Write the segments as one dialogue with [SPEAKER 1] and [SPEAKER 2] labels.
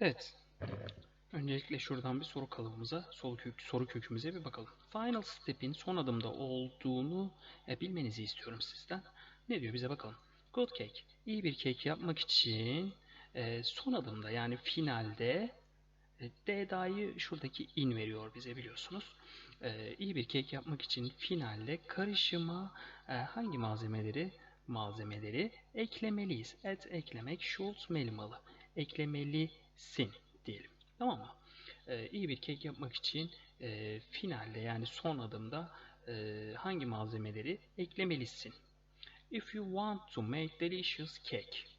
[SPEAKER 1] Evet. Öncelikle şuradan bir soru kalıbımıza, soru, kök, soru kökümüze bir bakalım. Final step'in son adımda olduğunu e, bilmenizi istiyorum sizden. Ne diyor bize bakalım. Good cake. İyi bir kek yapmak için e, son adımda yani finalde e, D da'yı şuradaki in veriyor bize biliyorsunuz. E, iyi bir kek yapmak için finalde karışıma e, hangi malzemeleri malzemeleri eklemeliyiz. Et eklemek should melmalı. Eklemelisin diyelim. Tamam mı? E, iyi bir kek yapmak için e, finalde yani son adımda e, hangi malzemeleri eklemelisin. If you want to make delicious cake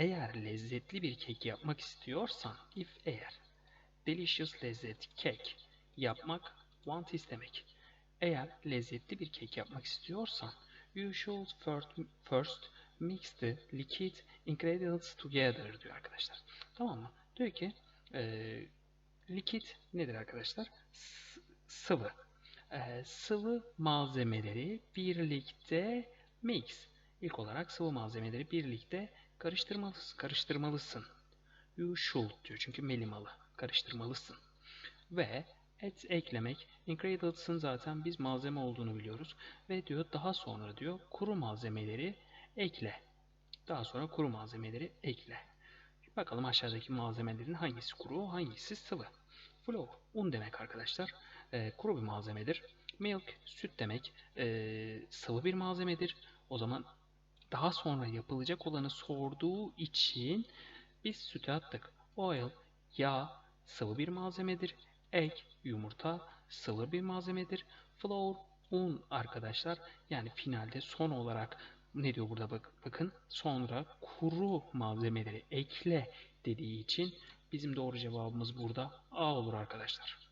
[SPEAKER 1] eğer lezzetli bir kek yapmak istiyorsan, if eğer, delicious lezzet cake yapmak, want istemek. Eğer lezzetli bir kek yapmak istiyorsan, you should first, first mix the liquid ingredients together diyor arkadaşlar. Tamam mı? Diyor ki, e, liquid nedir arkadaşlar? S- sıvı. E, sıvı malzemeleri birlikte mix. İlk olarak sıvı malzemeleri birlikte karıştırmalısın. Karıştırmalısın. You should diyor çünkü melimalı. Karıştırmalısın. Ve et eklemek. Ingredients'ın zaten biz malzeme olduğunu biliyoruz. Ve diyor daha sonra diyor kuru malzemeleri ekle. Daha sonra kuru malzemeleri ekle. Bakalım aşağıdaki malzemelerin hangisi kuru, hangisi sıvı. Flour, un demek arkadaşlar. Ee, kuru bir malzemedir. Milk, süt demek. Ee, sıvı bir malzemedir. O zaman daha sonra yapılacak olanı sorduğu için biz sütü attık. Oil, yağ, sıvı bir malzemedir. Egg, yumurta, sıvı bir malzemedir. Flour, un arkadaşlar. Yani finalde son olarak ne diyor burada bak bakın. Sonra kuru malzemeleri ekle dediği için bizim doğru cevabımız burada A olur arkadaşlar.